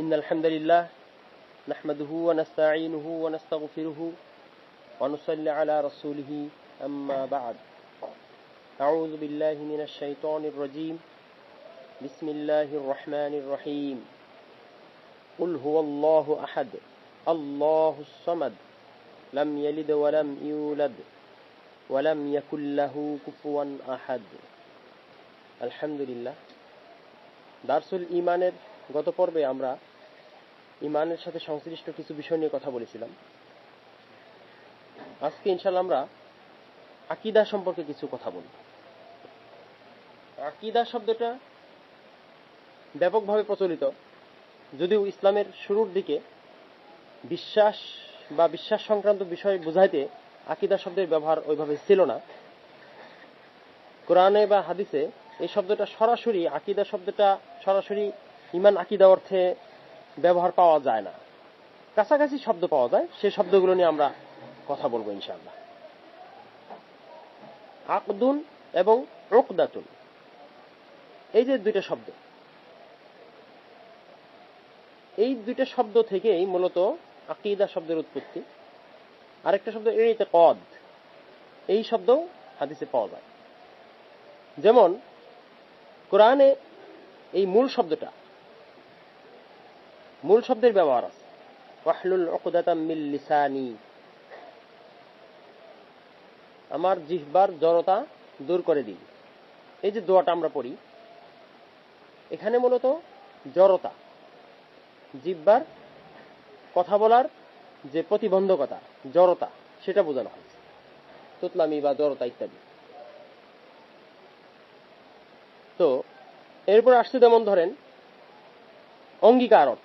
إن الحمد لله نحمده ونستعينه ونستغفره ونصلي على رسوله أما بعد أعوذ بالله من الشيطان الرجيم بسم الله الرحمن الرحيم قل هو الله أحد الله الصمد لم يلد ولم يولد ولم يكن له كفوا أحد الحمد لله দার্সুল ইমানের গত পর্বে আমরা ইমানের সাথে সংশ্লিষ্ট কিছু বিষয় নিয়ে কথা বলেছিলাম। আজকে ইনশাল্লাহ আমরা আকিদা সম্পর্কে কিছু কথা বলব। আকিদা শব্দটা ব্যাপকভাবে প্রচলিত, যদিও ইসলামের শুরুর দিকে বিশ্বাস বা বিশ্বাস সংক্রান্ত বিষয় বুঝাইতে আকিদা শব্দের ব্যবহার ওইভাবে ছিল না। কোরআনে বা হাদিসে এই শব্দটা সরাসরি, আকিদা শব্দটা সরাসরি ইমান আকিদা অর্থে ব্যবহার পাওয়া যায় না। কাছাকাছি শব্দ পাওয়া যায়, সে শব্দগুলো নিয়ে আমরা কথা বলব ইনশাআল্লাহ। আকদুন এবং রোকদাতুন এই যে দুইটা শব্দ, এই দুইটা শব্দ থেকেই মূলত আকিদা শব্দের উৎপত্তি। আরেকটা শব্দ এড়িতে কদ এই শব্দ হাদিসে পাওয়া যায়। যেমন, কোরআনে এই মূল শব্দটা মূল শব্দের ব্যবহার আছে। ওয়াহলুল মিল লিসানি। আমার জিহ্বার জড়তা দূর করে দিন। এই যে দোয়াটা আমরা পড়ি, এখানে মূলত জড়তা। জিহ্বার কথা বলার যে প্রতিবন্ধকতা, জড়তা, সেটা বোঝানো হয়েছে তুতলামি বা জড়তা ইত্যাদি। তো, এরপর আসছে যেমন ধরেন, অঙ্গীকার অর্থ।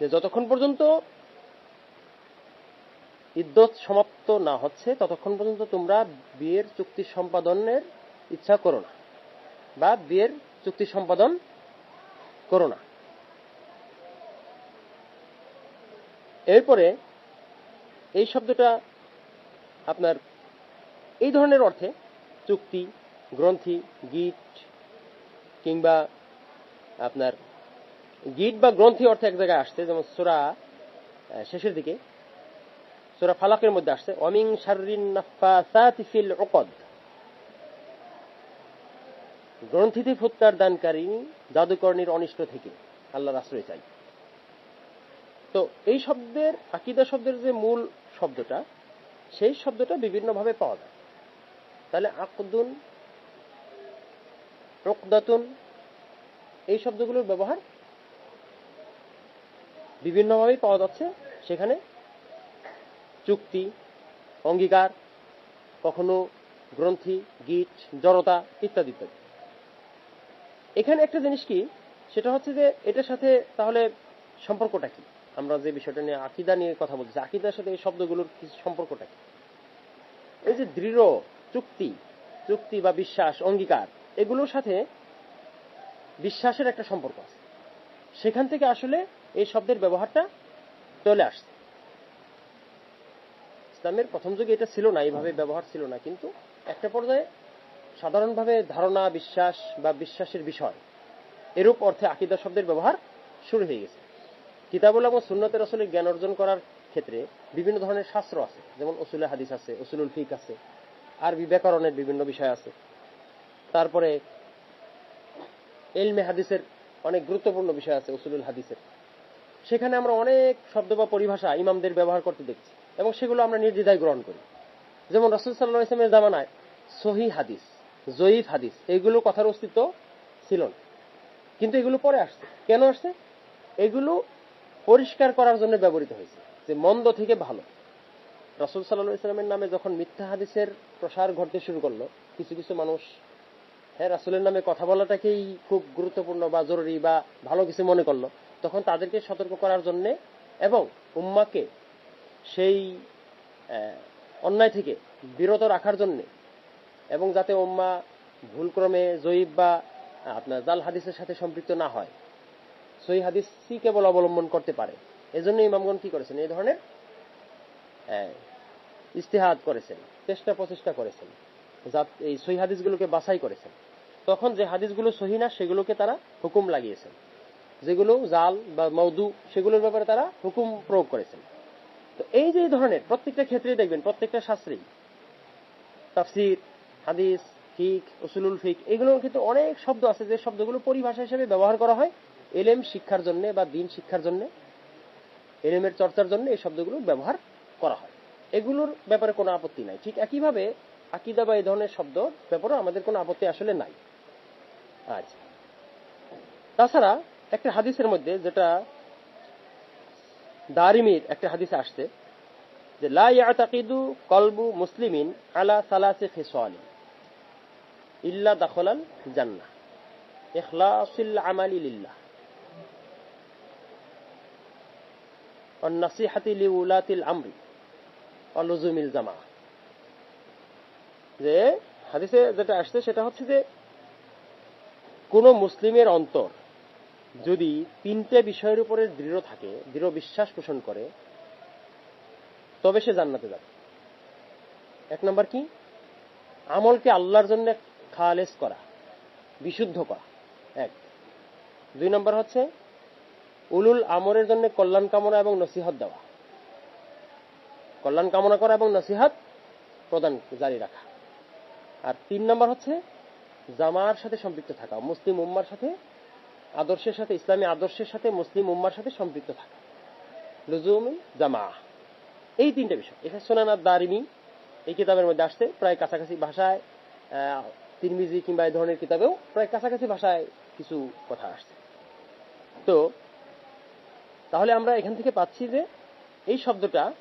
যে যতক্ষণ পর্যন্ত ইদ্যত সমাপ্ত না হচ্ছে, ততক্ষণ পর্যন্ত তোমরা বিয়ের চুক্তি সম্পাদনের ইচ্ছা করো না বা বিয়ের চুক্তি সম্পাদন করো না। এরপরে এই শব্দটা আপনার এই ধরনের অর্থে চুক্তি, গ্রন্থি, গীত কিংবা আপনার গীত বা গ্রন্থি অর্থে এক জায়গায় আসছে, যেমন সোরা শেষের দিকে। সোরা ফালাকের মধ্যে আসছে অমিং শারিন ফিল ওকদ গ্রন্থিতে ফুৎকার দানকারী জাদুকর্ণীর অনিষ্ট থেকে আল্লাহর আশ্রয় চাই। তো এই শব্দের, আকিদা শব্দের যে মূল শব্দটা, সেই শব্দটা বিভিন্নভাবে পাওয়া যায়। তাহলে আকদুন রোকদাতুন এই শব্দগুলোর ব্যবহার বিভিন্নভাবেই পাওয়া যাচ্ছে। সেখানে চুক্তি, অঙ্গীকার, কখনো গ্রন্থি, গীত, জড়তা ইত্যাদি ইত্যাদি। এখানে একটা জিনিস কি, সেটা হচ্ছে যে এটার সাথে তাহলে সম্পর্কটা কি? আমরা যে বিষয়টা নিয়ে আকিদা নিয়ে কথা বলছি, আকিদার সাথে এই শব্দগুলোর সম্পর্কটা কি? এই যে দৃঢ় চুক্তি চুক্তি বা বিশ্বাস, অঙ্গীকার, এগুলোর সাথে বিশ্বাসের একটা সম্পর্ক আছে। সেখান থেকে আসলে এই শব্দের ব্যবহারটা চলে আসছে। ইসলামের প্রথম যুগে এটা ছিল না, এইভাবে ব্যবহার ছিল না, কিন্তু একটা পর্যায়ে সাধারণভাবে ধারণা, বিশ্বাস বা বিশ্বাসের বিষয়, এরূপ অর্থে আকিদা শব্দের ব্যবহার শুরু হয়ে গেছে। কিতাবুল এবং সুন্নতের আসলে জ্ঞান অর্জন করার ক্ষেত্রে বিভিন্ন ধরনের শাস্ত্র আছে, যেমন ওসুলে হাদিস আছে ওসুলুল ফিক আছে, আর বিবেকরণের বিভিন্ন বিষয় আছে। তারপরে এলমে হাদিসের অনেক গুরুত্বপূর্ণ বিষয় আছে, উসুলুল হাদিসের। সেখানে আমরা অনেক শব্দ বা পরিভাষা ইমামদের ব্যবহার করতে দেখছি এবং সেগুলো আমরা নির্দ্বিধায় গ্রহণ করি। যেমন রসুল সাল্লাহ ইসলামের জামানায় সহি হাদিস, জয়ীফ হাদিস এইগুলো কথার অস্তিত্ব ছিল না। কিন্তু এগুলো পরে আসছে। কেন আসছে? এগুলো পরিষ্কার করার জন্য ব্যবহৃত হয়েছে যে মন্দ থেকে ভালো। রসুল সাল্লাহ ইসলামের নামে যখন মিথ্যা হাদিসের প্রসার ঘটতে শুরু করল, কিছু কিছু মানুষ হ্যাঁ রাসুলের নামে কথা বলাটাকেই খুব গুরুত্বপূর্ণ বা জরুরি বা ভালো কিছু মনে করল। তখন তাদেরকে সতর্ক করার জন্য এবং উম্মাকে সেই অন্যায় থেকে বিরত রাখার জন্য এবং যাতে উম্মা ভুলক্রমে জয়ীব বা আপনার জাল হাদিসের সাথে সম্পৃক্ত না হয়। সই হাদিসই কেবল অবলম্বন করতে পারে। এজন্য ইমামগণ কি করেছেন? এই ধরনের ইস্তেহাদ করেছেন, চেষ্টা প্রচেষ্টা করেছেন এই সহি হাদিসগুলোকে বাছাই করেছেন। তখন যে হাদিসগুলো সহি না, সেগুলোকে তারা হুকুম লাগিয়েছেন। যেগুলো জাল বা মৌদু, সেগুলোর ব্যাপারে তারা হুকুম প্রয়োগ করেছেন। তো এই যে ধরনের প্রত্যেকটা ক্ষেত্রেই দেখবেন, প্রত্যেকটা শাস্ত্রেই তাফসির, হাদিস, ফিক, উসুলুল ফিক, এগুলোর কিন্তু অনেক শব্দ আছে যে শব্দগুলো পরিভাষা হিসেবে ব্যবহার করা হয় এলেম শিক্ষার জন্য বা দিন শিক্ষার জন্য, এলেমের চর্চার জন্য এই শব্দগুলো ব্যবহার করা হয়। এগুলোর ব্যাপারে কোনো আপত্তি নাই। ঠিক একইভাবে আকিদা বা এই ধরনের শব্দ ব্যাপারেও আমাদের কোনো আপত্তি আসলে নাই। আচ্ছা। তাছাড়া একটা হাদিসের মধ্যে যেটা দারিমির একটা হাদিসে আসছে যে লাকিদু কলবু মুসলিমিন আলা সালাসে ফেসওয়ালি ইল্লা দাখলাল জান্না আমালি আমরি জামা যে, হাদিসে যেটা আসছে সেটা হচ্ছে যে, কোন মুসলিমের অন্তর যদি তিনটে বিষয়ের উপরে দৃঢ় থাকে, দৃঢ় বিশ্বাস পোষণ করে, তবে সে জান্নাতে যাবে। এক নম্বর কি? আমলকে আল্লাহর জন্য খালেস করা, বিশুদ্ধ করা। এক। দুই নম্বর হচ্ছে, উলুল আমরের জন্য কল্যাণ কামনা এবং নসিহত দেওয়া। কল্যাণ কামনা করা এবং নসিহত প্রদান, জারি রাখা। আর তিন নম্বর হচ্ছে, জামার সাথে সম্পৃক্ত থাকা, মুসলিম উম্মার সাথে আদর্শের সাথে ইসলামী আদর্শের সাথে মুসলিম উম্মার সাথে সম্পৃক্ত থাকা। লুজুমি জামা এই তিনটা বিষয়। এখানে সোনানাথ দারিমি এই কিতাবের মধ্যে আসছে প্রায় কাছাকাছি ভাষায় আহ, তিরমিজি কিংবা এই ধরনের কিতাবেও প্রায় কাছাকাছি ভাষায় কিছু কথা আসছে। তো তাহলে আমরা এখান থেকে পাচ্ছি যে এই শব্দটা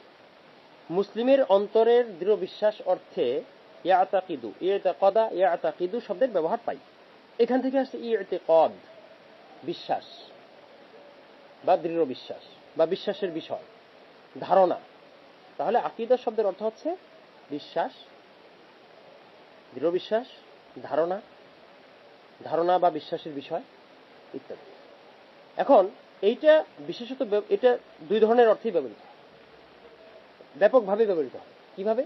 মুসলিমের অন্তরের দৃঢ় বিশ্বাস অর্থে ইয়াতাকিদু ইয়তাকদা ইয়াতাকিদু শব্দের ব্যবহার পাই। এখান থেকে আসছে ইয়তেকদ। বিশ্বাস বা দৃঢ় বিশ্বাস বা বিশ্বাসের বিষয়, ধারণা। তাহলে আকিদা শব্দের অর্থ হচ্ছে বিশ্বাস, দৃঢ় বিশ্বাস, ধারণা ধারণা বা বিশ্বাসের বিষয় ইত্যাদি। এখন এইটা বিশেষত এটা দুই ধরনের অর্থেই ব্যবহৃত। ব্যাপকভাবে ব্যবহৃত হয়। কীভাবে?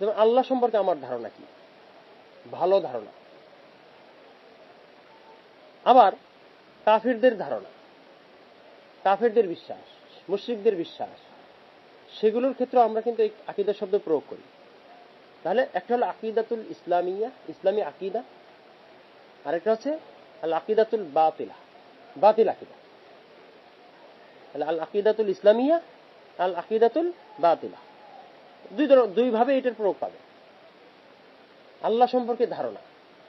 যেমন আল্লাহ সম্পর্কে আমার ধারণা কি? ভালো ধারণা। আবার কাফিরদের ধারণা, কাফিরদের বিশ্বাস, মুশ্রিকদের বিশ্বাস, সেগুলোর ক্ষেত্রে আমরা কিন্তু এই আকিদা শব্দ প্রয়োগ করি। তাহলে একটা হলো আকিদাতুল ইসলামিয়া, ইসলামী আকিদা, আরেকটা হচ্ছে আল আকিদাতুল বাতিলা, বাতিল আকিদা। আল আকিদাতুল ইসলামিয়া, আল আকিদাতুল বাতিলা। দুই ধর- দুই ভাবে এটার প্রয়োগ পাবে। আল্লাহ সম্পর্কে ধারণা।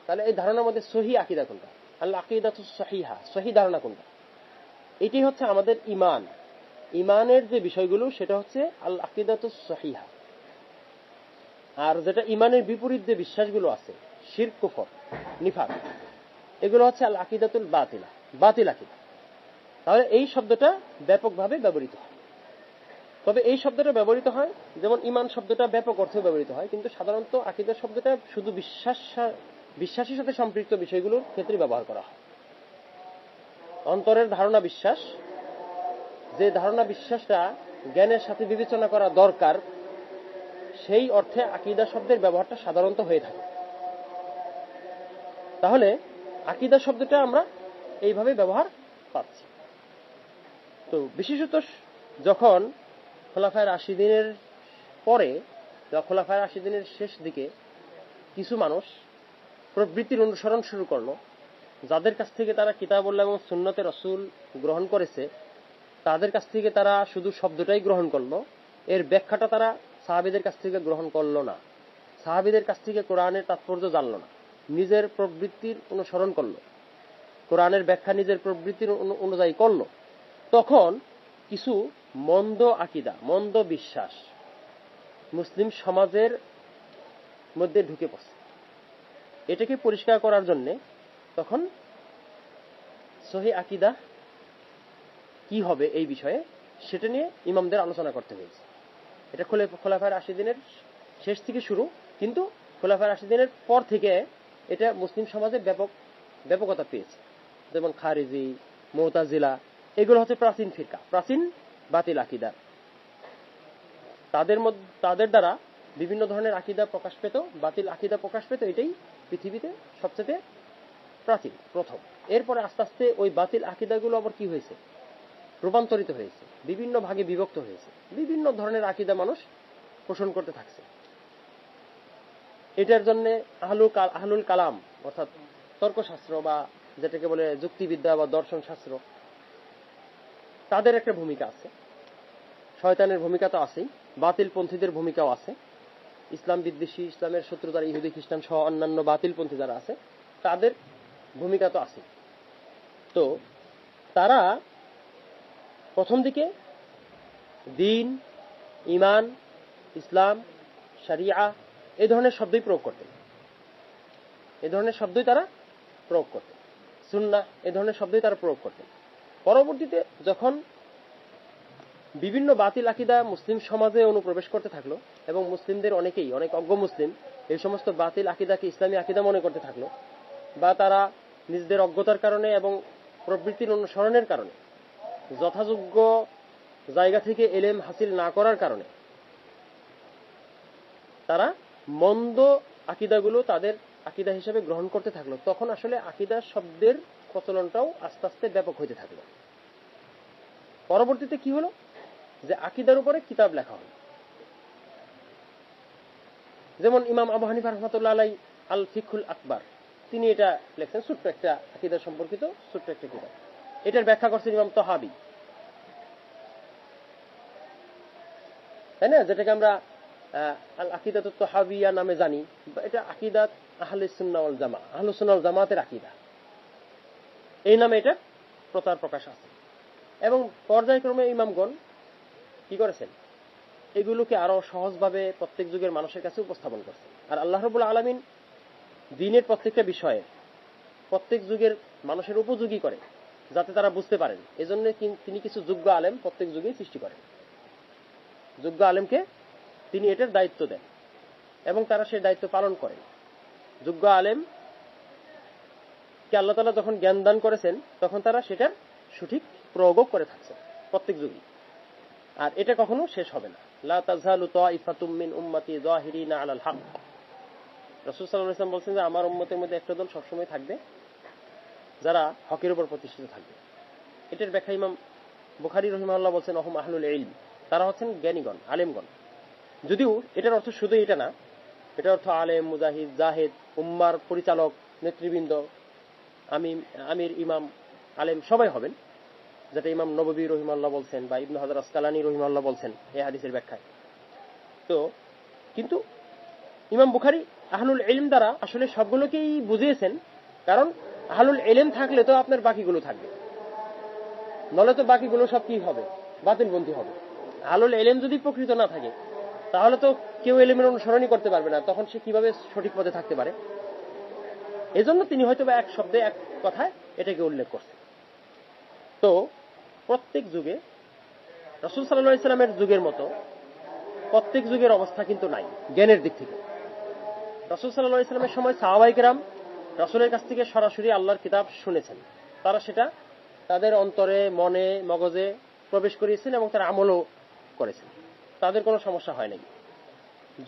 তাহলে এই ধারণার মধ্যে সহি আকিদা কোনটা? ধারণা কোনটা? এটি হচ্ছে আমাদের ইমান ইমানের যে বিষয়গুলো, সেটা হচ্ছে আল আকিদাতুল সহিহা। আর যেটা ইমানের বিপরীত যে বিশ্বাসগুলো আছে, শির, কুফর, নিফাক, এগুলো হচ্ছে আল আকিদাতুল বাতিলা। বাতিল আকিদা তাহলে এই শব্দটা ব্যাপকভাবে ব্যবহৃত হয়। তবে এই শব্দটা ব্যবহৃত হয়, যেমন ইমান শব্দটা ব্যাপক অর্থে ব্যবহৃত হয়, কিন্তু সাধারণত আকিদা শব্দটা শুধু বিশ্বাস বিশ্বাসের সাথে সম্পৃক্ত বিষয়গুলোর ক্ষেত্রে ব্যবহার করা হয়। অন্তরের ধারণা বিশ্বাস। যে ধারণা বিশ্বাসটা জ্ঞানের সাথে বিবেচনা করা দরকার, সেই অর্থে আকিদা শব্দের ব্যবহারটা সাধারণত হয়ে থাকে। তাহলে আকিদা শব্দটা আমরা এইভাবে ব্যবহার পাচ্ছি। তো বিশেষত যখন খোলাফায় রাশিদিনের পরে বা খোলাফায় রাশিদিনের শেষ দিকে কিছু মানুষ প্রবৃত্তির অনুসরণ শুরু করল। যাদের কাছ থেকে তারা কিতাবুল্লাহ এবং সুন্নতের রসুল গ্রহণ করেছে, তাদের কাছ থেকে তারা শুধু শব্দটাই গ্রহণ করল। এর ব্যাখ্যাটা তারা সাহাবিদের কাছ থেকে গ্রহণ করল না। সাহাবিদের কাছ থেকে কোরআনের তাৎপর্য জানলো না। নিজের প্রবৃত্তির অনুসরণ করল। কোরআনের ব্যাখ্যা নিজের প্রবৃত্তির অনুযায়ী করল। তখন কিছু মন্দ আকিদা, মন্দ বিশ্বাস মুসলিম সমাজের মধ্যে ঢুকে পড়ছে। এটাকে পরিষ্কার করার জন্য তখন সহি আকিদা কি হবে এই বিষয়ে সেটা নিয়ে ইমামদের আলোচনা করতে হয়েছে। এটা খোলে আশি দিনের শেষ থেকে শুরু, কিন্তু খোলাফার আশি দিনের পর থেকে এটা মুসলিম সমাজে ব্যাপক, ব্যাপকতা পেয়েছে। যেমন খারিজি, মোতাজিলা, এগুলো হচ্ছে প্রাচীন ফিরকা, প্রাচীন বাতিল আকিদার তাদের মধ্যে, তাদের দ্বারা বিভিন্ন ধরনের আকিদা প্রকাশ পেত, বাতিল আকিদা প্রকাশ পেত, এটাই পৃথিবীতে সবচেয়ে প্রাচীন, প্রথম। এরপরে আস্তে আস্তে ওই বাতিল আকিদাগুলো আবার কি হয়েছে? রূপান্তরিত হয়েছে। বিভিন্ন ভাগে বিভক্ত হয়েছে। বিভিন্ন ধরনের আকিদা মানুষ পোষণ করতে থাকছে। এটার জন্য আহলুল কাল- আহলুল কালাম, অর্থাৎ তর্কশাস্ত্র বা যেটাকে বলে যুক্তিবিদ্যা বা দর্শন শাস্ত্র তাদের একটা ভূমিকা আছে। শয়তানের ভূমিকা তো আছেই বাতিল পন্থীদের ভূমিকাও আছে। ইসলাম বিদ্বেষী, ইসলামের শত্রুতার ইহুদি, খ্রিস্টান সহ অন্যান্য বাতিল পন্থী যারা আছে, তাদের ভূমিকা তো আছে তো তারা প্রথম দিকে দিন ইমান ইসলাম, শরিয়া এই ধরনের শব্দই প্রয়োগ করতেন। এ ধরনের শব্দই তারা প্রয়োগ করতেন। সুন্না এ ধরনের শব্দই তারা প্রয়োগ করতেন। পরবর্তীতে যখন বিভিন্ন বাতিল আকিদা মুসলিম সমাজে অনুপ্রবেশ করতে থাকল এবং মুসলিমদের অনেকেই, অনেক অজ্ঞ মুসলিম, এই সমস্ত বাতিল আকিদাকে ইসলামী আকিদা মনে করতে থাকল বা তারা নিজেদের অজ্ঞতার কারণে এবং প্রবৃত্তির অনুসরণের কারণে, যথাযোগ্য জায়গা থেকে এলেম হাসিল না করার কারণে তারা মন্দ আকিদাগুলো তাদের আকিদা হিসেবে গ্রহণ করতে থাকল। তখন আসলে আকিদা শব্দের প্রচলনটাও আস্তে আস্তে ব্যাপক হইতে থাকল। পরবর্তীতে কি হলো? যে আকিদার উপরে কিতাব লেখা হলো যেমন ইমাম আবু হানিফা রহমতুল্লাহ আলাই আল ফিকুল আকবর, তিনি এটা লেখছেন, ছোট্ট একটা আকিদা সম্পর্কিত, ছোট্ট একটা কিতাব। এটার ব্যাখ্যা করছেন ইমাম তহাবি। তাই না? যেটাকে আমরা আল আকিদাত তহাবিয়া নামে জানি। এটা আকিদাত আহলে সুন্নাওয়াল জামা আহলে সুন্নাওয়াল জামাতের আকিদা। এই নামে এটা প্রচার প্রকাশ আছে। এবং পর্যায়ক্রমে ইমামগণ কি করেছেন? এগুলোকে আরও সহজভাবে প্রত্যেক যুগের মানুষের কাছে উপস্থাপন করছেন। আর আল্লাহ রবুল আলমিন দিনের প্রত্যেকটা বিষয়ে প্রত্যেক যুগের মানুষের উপযোগী করে যাতে তারা বুঝতে পারেন। এজন্য তিনি কিছু যোগ্য আলেম প্রত্যেক যুগেই সৃষ্টি করেন। যোগ্য আলেমকে তিনি এটার দায়িত্ব দেন এবং তারা সেই দায়িত্ব পালন করেন। যোগ্য আলেম কে আল্লাহ তালা যখন জ্ঞান দান করেছেন, তখন তারা সেটার সঠিক প্রয়োগও করে থাকছেন প্রত্যেক যুগই। আর এটা কখনো শেষ হবে না। বলছেন যে, আমার মধ্যে একটা দল সবসময় থাকবে যারা প্রতিষ্ঠিত থাকবে। এটার ব্যাখ্যা ইমাম বলছেন তারা হচ্ছেন জ্ঞানীগণ, আলেমগণ। যদিও এটার অর্থ শুধু এটা না, এটার অর্থ আলেম, মুজাহিদ, জাহেদ, উম্মার পরিচালক, নেতৃবৃন্দ আমি আমির, ইমাম, আলেম সবাই হবেন। যেটা ইমাম নববী রহিমাল্লাহ বলছেন বা ইবনু হাজার আসকালানি রহিমাল্লাহ বলছেন এই হাদিসের ব্যাখ্যায়। তো, কিন্তু ইমাম বুখারি আহলুল এলিম দ্বারা আসলে সবগুলোকেই বুঝিয়েছেন, কারণ আহলুল এলেম থাকলে তো আপনার বাকিগুলো থাকবে। নলে তো বাকিগুলো সব কি হবে? বাতিলবন্দী হবে। আহলুল এলেম যদি প্রকৃত না থাকে, তাহলে তো কেউ এলেমের অনুসরণই করতে পারবে না, তখন সে কীভাবে সঠিক পথে থাকতে পারে? এজন্য তিনি হয়তো এক শব্দে, এক কথায় এটাকে উল্লেখ করছেন। তো প্রত্যেক যুগে, রসুল সাল্লাহ ইসলামের যুগের মতো প্রত্যেক যুগের অবস্থা কিন্তু নাই, জ্ঞানের দিক থেকে। রসুল সাল্লাহ ইসলামের সময় সাহাবাইকেরাম রসুলের কাছ থেকে সরাসরি আল্লাহর কিতাব শুনেছেন। তারা সেটা তাদের অন্তরে, মনে, মগজে প্রবেশ করিয়েছেন এবং তারা আমলও করেছেন। তাদের কোনো সমস্যা হয় নাই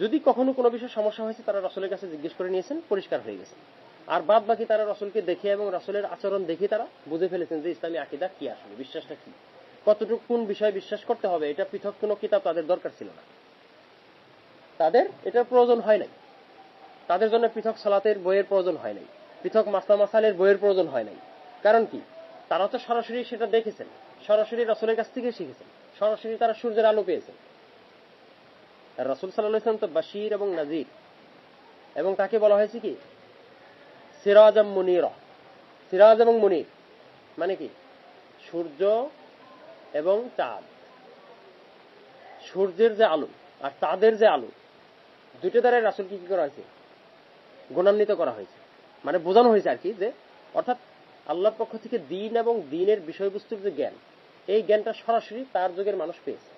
যদি কখনো কোনো বিষয়ে সমস্যা হয়েছে, তারা রসুলের কাছে জিজ্ঞেস করে নিয়েছেন, পরিষ্কার হয়ে গেছে। আর বাদ বাকি তারা রসুলকে দেখে এবং রসুলের আচরণ দেখে তারা বুঝে ফেলেছেন যে ইসলামী আকিদা কি আসলে, বিশ্বাসটা কি? কতটুকু কোন বিষয়ে বিশ্বাস করতে হবে, এটা পৃথক কোনো কিতাব তাদের দরকার ছিল না। তাদের এটার প্রয়োজন হয় নাই। তাদের জন্য পৃথক সালাতের বইয়ের প্রয়োজন হয় নাই। পৃথক মাসলা মাসালের বইয়ের প্রয়োজন হয় নাই। কারণ কি? তারা তো সরাসরি সেটা দেখেছেন। সরাসরি রসুলের কাছ থেকে শিখেছেন। সরাসরি তারা সূর্যের আলো পেয়েছেন। রসুল সাল্লাহ ইসলাম তো বাশির এবং নাজির। এবং তাকে বলা হয়েছে কি? সিরাজ মুনির। সিরাজ এবং মুনির মানে কি? সূর্য এবং চাঁদ। সূর্যের যে আলো আর চাঁদের যে আলো দুটো দ্বারা রাসুলকে কি করা হয়েছে? গুণান্বিত করা হয়েছে। মানে বোঝানো হয়েছে আর কি যে, অর্থাৎ আল্লাহর পক্ষ থেকে দিন এবং দিনের বিষয়বস্তুর যে জ্ঞান, এই জ্ঞানটা সরাসরি তার যুগের মানুষ পেয়েছে।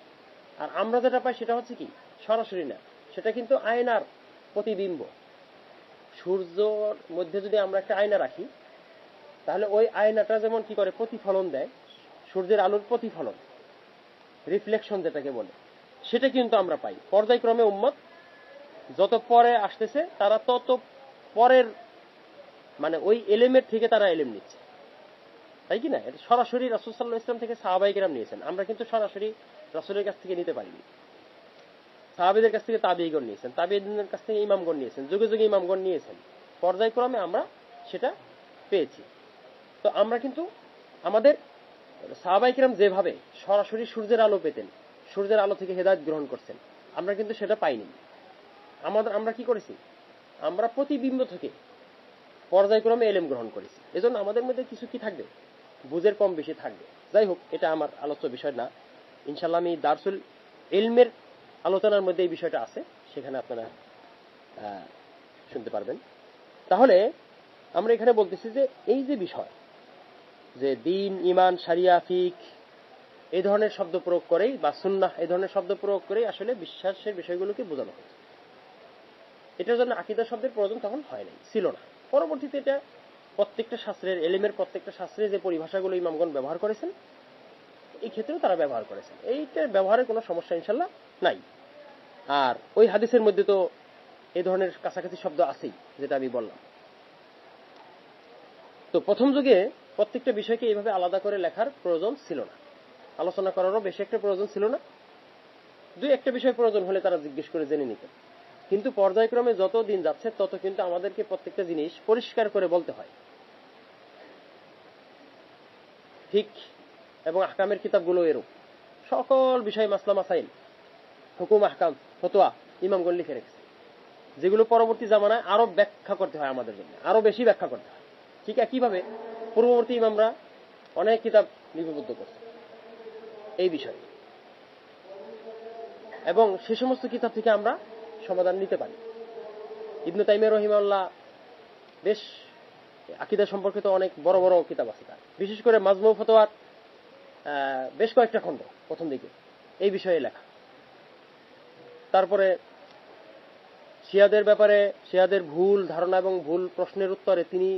আর আমরা যেটা পাই সেটা হচ্ছে কি? সরাসরি না। সেটা কিন্তু আয়নার প্রতিবিম্ব। সূর্যর মধ্যে যদি আমরা একটা আয়না রাখি, তাহলে ওই আয়নাটা যেমন কি করে প্রতিফলন দেয়, সূর্যের আলোর প্রতিফলন রিফ্লেকশন যেটাকে বলে, সেটা কিন্তু আমরা পাই। পর্যায়ক্রমে উম্মত, যত পরে আসতেছে, তারা তত পরের মানে ওই এলেমের থেকে তারা এলেম নিচ্ছে। তাই কি না? এটা সরাসরি রাসুলসাল্লাহ ইসলাম থেকে সাহাবাইকেরাম নিয়েছেন। আমরা কিন্তু সরাসরি রাসুলের কাছ থেকে নিতে পারিনি। সাহাবিদের কাছ থেকে তাবিগণ নিয়েছেন তাবিদের কাছ থেকে ইমামগণ নিয়েছেন, যুগে যুগে ইমামগণ নিয়েছেন। পর্যায়ক্রমে আমরা সেটা পেয়েছি। তো আমরা কিন্তু আমাদের সাহাবাইকেরাম যেভাবে সরাসরি সূর্যের আলো পেতেন, সূর্যের আলো থেকে হেদায়ত গ্রহণ করছেন, আমরা কিন্তু সেটা পাইনি। আমাদের, আমরা কি করেছি? আমরা প্রতিবিম্ব থেকে পর্যায়ক্রমে এলেম গ্রহণ করেছি। এজন্য আমাদের মধ্যে কিছু কি থাকবে? বুঝের কম বেশি থাকবে। যাই হোক, এটা আমার আলোচ্য বিষয় না। ইনশাল্লাহ আমি দার্সুল এলমের আলোচনার মধ্যে এই বিষয়টা আছে, সেখানে আপনারা শুনতে পারবেন। তাহলে আমরা এখানে বলতেছি যে এই যে বিষয়, যে দিন ইমান সারিয়া ফিক এই ধরনের শব্দ প্রয়োগ করেই বা সুন্নাহ এই ধরনের শব্দ প্রয়োগ করেই আসলে বিশ্বাসের বিষয়গুলোকে বোঝানো হয়েছে এটার জন্য আকিদা শব্দের প্রয়োজন তখন হয় নাই, ছিল না। পরবর্তীতে এটা প্রত্যেকটা শাস্ত্রের, এলিমের প্রত্যেকটা শাস্ত্রে যে পরিভাষাগুলো ইমামগণ ব্যবহার করেছেন, এই ক্ষেত্রেও তারা ব্যবহার করেছেন। এইটার ব্যবহারের কোনো সমস্যা ইনশাল্লাহ নাই। আর ওই হাদিসের মধ্যে তো এই ধরনের কাছাকাছি শব্দ আছেই, যেটা আমি বললাম। তো প্রথম যুগে প্রত্যেকটা বিষয়কে এইভাবে আলাদা করে লেখার প্রয়োজন ছিল না। আলোচনা করারও বেশি একটা প্রয়োজন ছিল না। দুই একটা বিষয় প্রয়োজন হলে তারা জিজ্ঞেস করে জেনে নিতেন কিন্তু পর্যায়ক্রমে যত দিন যাচ্ছে, তত কিন্তু আমাদেরকে প্রত্যেকটা জিনিস পরিষ্কার করে বলতে হয়। ঠিক এবং আহকামের কিতাবগুলো এরূপ। সকল বিষয় মাসলা মাসাইল, হুকুম, আহকাম ফতোয়া ইমামগণ লিখে রেখেছে। যেগুলো পরবর্তী জামানায় আরও ব্যাখ্যা করতে হয় আমাদের জন্য, আরও বেশি ব্যাখ্যা করতে হয়। ঠিক একইভাবে পূর্ববর্তী ইমামরা অনেক কিতাব লিপিবদ্ধ করছে এই বিষয়ে। এবং সে সমস্ত কিতাব থেকে আমরা সমাধান নিতে পারি। ইবনু তাইমিয়া রহিমাল্লাহ বেশ আকিদা সম্পর্কিত অনেক বড় বড় কিতাব আছে তার। বিশেষ করে মাজমু ফতোয়ার বেশ কয়েকটা খণ্ড প্রথম দিকে এই বিষয়ে লেখা। তারপরে শিয়াদের ব্যাপারে, শিয়াদের ভুল ধারণা এবং ভুল প্রশ্নের উত্তরে তিনি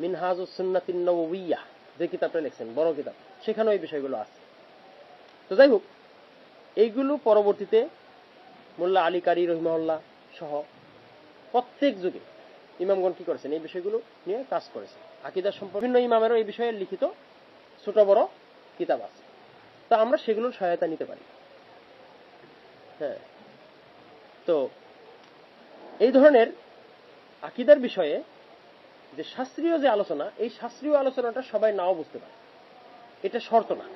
মিনহাজ সুন্নাতিন নবুইয়া যে কিতাবটা লিখছেন, বড় কিতাব, সেখানেও এই বিষয়গুলো আছে। তো যাই হোক, এইগুলো পরবর্তীতে মোল্লা আলী কারি রহিমহল্লা সহ প্রত্যেক যুগে ইমামগণ কি করেছেন? এই বিষয়গুলো নিয়ে কাজ করেছেন। আকিদার সম্পর্ক বিভিন্ন ইমামেরও এই বিষয়ে লিখিত ছোট বড় কিতাব আছে। তা আমরা সেগুলোর সহায়তা নিতে পারি। হ্যাঁ। তো এই ধরনের আকিদার বিষয়ে যে শাস্ত্রীয় যে আলোচনা, এই শাস্ত্রীয় আলোচনাটা সবাই নাও বুঝতে পারে। এটা শর্ত না।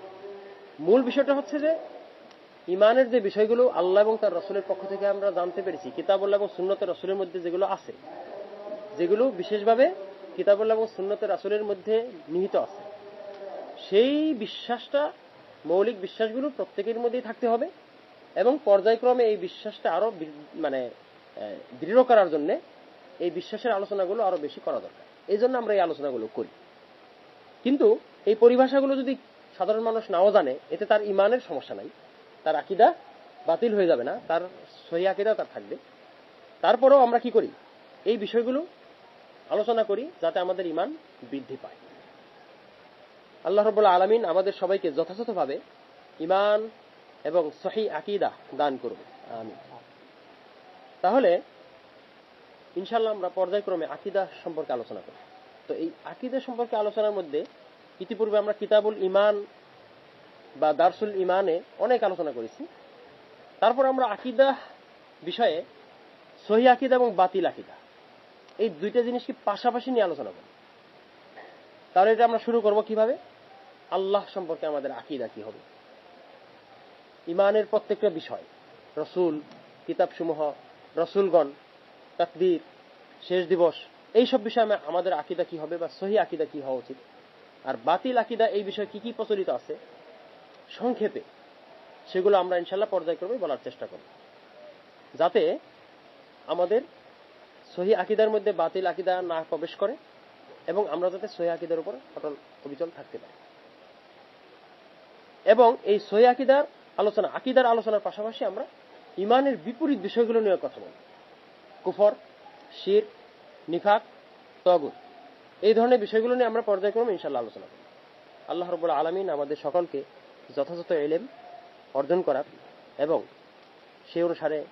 মূল বিষয়টা হচ্ছে যে, ইমানের যে বিষয়গুলো আল্লাহ এবং তার রসুলের পক্ষ থেকে আমরা জানতে পেরেছি, কিতাবুল্লাহ এবং সুন্নতের রসুলের মধ্যে যেগুলো আছে, যেগুলো বিশেষভাবে কিতাবুল্লাহ এবং সুন্নতের রাসুলের মধ্যে নিহিত আছে, সেই বিশ্বাসটা, মৌলিক বিশ্বাসগুলো প্রত্যেকের মধ্যেই থাকতে হবে। এবং পর্যায়ক্রমে এই বিশ্বাসটা আরও মানে দৃঢ় করার জন্য এই বিশ্বাসের আলোচনাগুলো আরও বেশি করা দরকার। এই জন্য আমরা এই আলোচনাগুলো করি। কিন্তু এই পরিভাষাগুলো যদি সাধারণ মানুষ নাও জানে, এতে তার ইমানের সমস্যা নাই। তার আকিদা বাতিল হয়ে যাবে না, তার সহি আকিদা তার থাকবে। তারপরেও আমরা কি করি? এই বিষয়গুলো আলোচনা করি যাতে আমাদের ইমান বৃদ্ধি পায়। আল্লাহ রবুল্লা আলমিন আমাদের সবাইকে যথাযথভাবে ইমান এবং সহি আকিদা দান করুন আমি তাহলে ইনশাল্লাহ আমরা পর্যায়ক্রমে আকিদা সম্পর্কে আলোচনা করি তো এই আকিদা সম্পর্কে আলোচনার মধ্যে ইতিপূর্বে আমরা কিতাবুল ইমান বা দারসুল ইমানে অনেক আলোচনা করেছি। তারপর আমরা আকিদা বিষয়ে সহি আকিদা এবং বাতিল আকিদা। এই দুইটা জিনিসকে পাশাপাশি নিয়ে আলোচনা করব? তাহলে এটা আমরা শুরু করব কীভাবে? আল্লাহ সম্পর্কে আমাদের আকিদা কি হবে? ইমানের প্রত্যেকটা বিষয়। রসুল, কিতাবসমূহ, রসুলগণ তাকদির শেষ দিবস, এইসব বিষয়ে আমাদের আকিদা কি হবে বা সহি আকিদা কি হওয়া উচিত? আর বাতিল আকিদা, এই বিষয়ে কি কি প্রচলিত আছে? সংক্ষেপে সেগুলো আমরা ইনশাল্লাহ পর্যায়ক্রমে বলার চেষ্টা করব। যাতে আমাদের সহি আকিদার মধ্যে বাতিল আকিদা না প্রবেশ করে এবং আমরা যাতে সহি আকিদার উপর অটল অবিচল থাকতে পারি। এবং এই সহি আকিদার আলোচনা, আকিদার আলোচনার পাশাপাশি আমরা ইমানের বিপরীত বিষয়গুলো নিয়ে কথা বলব। কুফর, শির, নিফাক, তগুত, এই ধরনের বিষয়গুলো নিয়ে আমরা পর্যায়ক্রমে ইনশাল্লাহ আলোচনা করব। আল্লাহ রবুল্লা আলমিন আমাদের সকলকে যথাযথ এলেম অর্জন করার এবং সে অনুসারে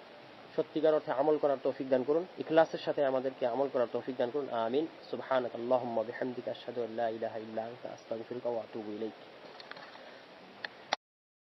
সত্যিকার অর্থে আমল করার তৌফিক দান করুন, ইখলাসের সাথে আমাদেরকে আমল করার তৌফিক দান করুন, আমিন। সুবহানাকাল্লাহুম্মা বিহামদিকা আশহাদু আল্লা ইলাহা ইল্লা আস্তাগফিরুকা ওয়া আতুবু ইলাইক।